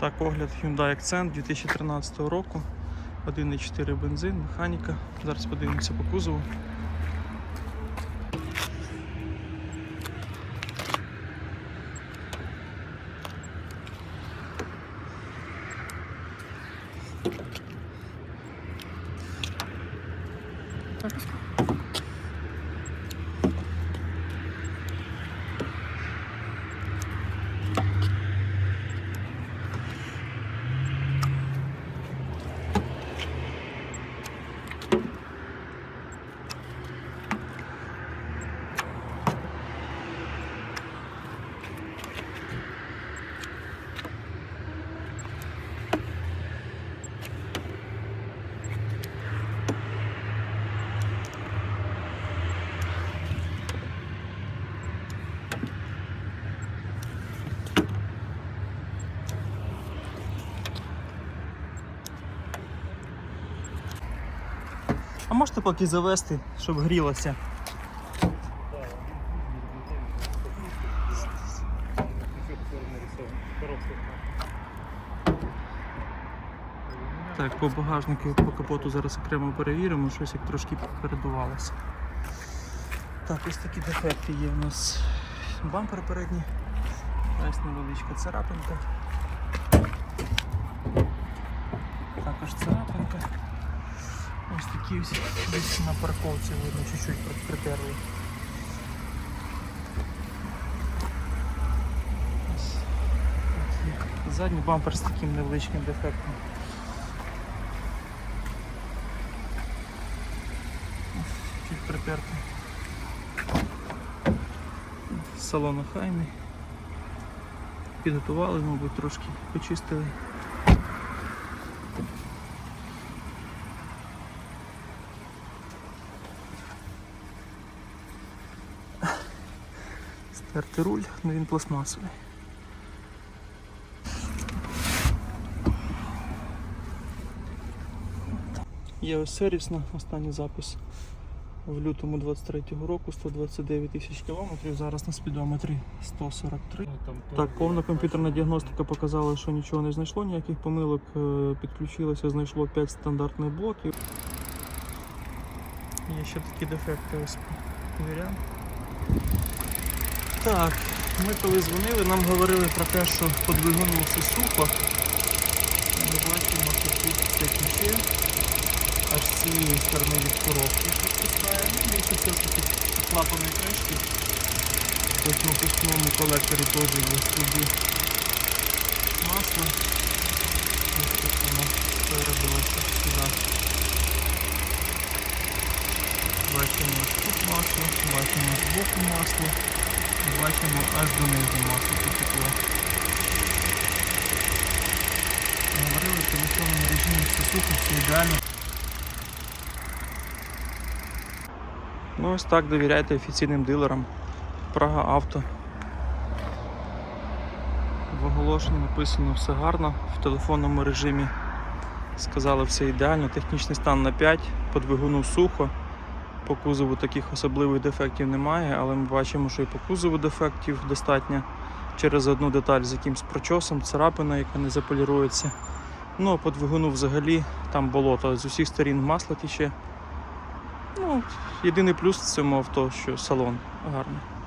Так, огляд Hyundai Accent 2013 року. 1,4 бензин, механіка. Зараз подивимося по кузову. А можете поки завести, щоб грілося? Так, по багажнику, по капоту зараз окремо перевіримо, щось як трошки передувалося. Так, ось такі дефекти є у нас бампер передній. Ось невеличка царапинка. Також царапинка. Ось такі ось десь на парковці видно чуть-чуть притерли. Задній бампер з таким невеличким дефектом. Чуть притертий. Салон охайний. Підготували, мабуть, трошки почистили. Стертий руль, але він пластмасовий. Є ось сервісна, останній запис в лютому 23-го року 129 тисяч кілометрів, зараз на спідометрі 143. Так, повна комп'ютерна діагностика показала, що нічого не знайшло, ніяких помилок. Е, Підключилося, знайшло 5 стандартних блоків. Є ще такі дефекти, ось варіант. Так, ми коли дзвонили, нам говорили про те, що по двигуну все сухо. Ми бачимо, що тут все тече. Аж з цієї сторони від коробки підпускає. Ну, більше все ж таки клапаної кришки. Ось на пускному колекторі теж є сліди масла. Ось тут воно перебилося сюди. Бачимо тут масло, бачимо з боку масло, бачимо аж донизу масло потекло. Говорили, в телефонному режимі все сухо, все ідеально. Ну ось так довіряйте офіційним дилерам. Прага Авто. В оголошенні написано все гарно, в телефонному режимі сказали все ідеально, технічний стан на 5, по двигуну сухо, по кузову таких особливих дефектів немає, але ми бачимо, що і по кузову дефектів достатньо через одну деталь з якимсь прочосом, царапина, яка не заполірується. Ну а по двигуну взагалі там болото з усіх сторін масло тече. Ну, єдиний плюс в цьому авто, що салон гарний.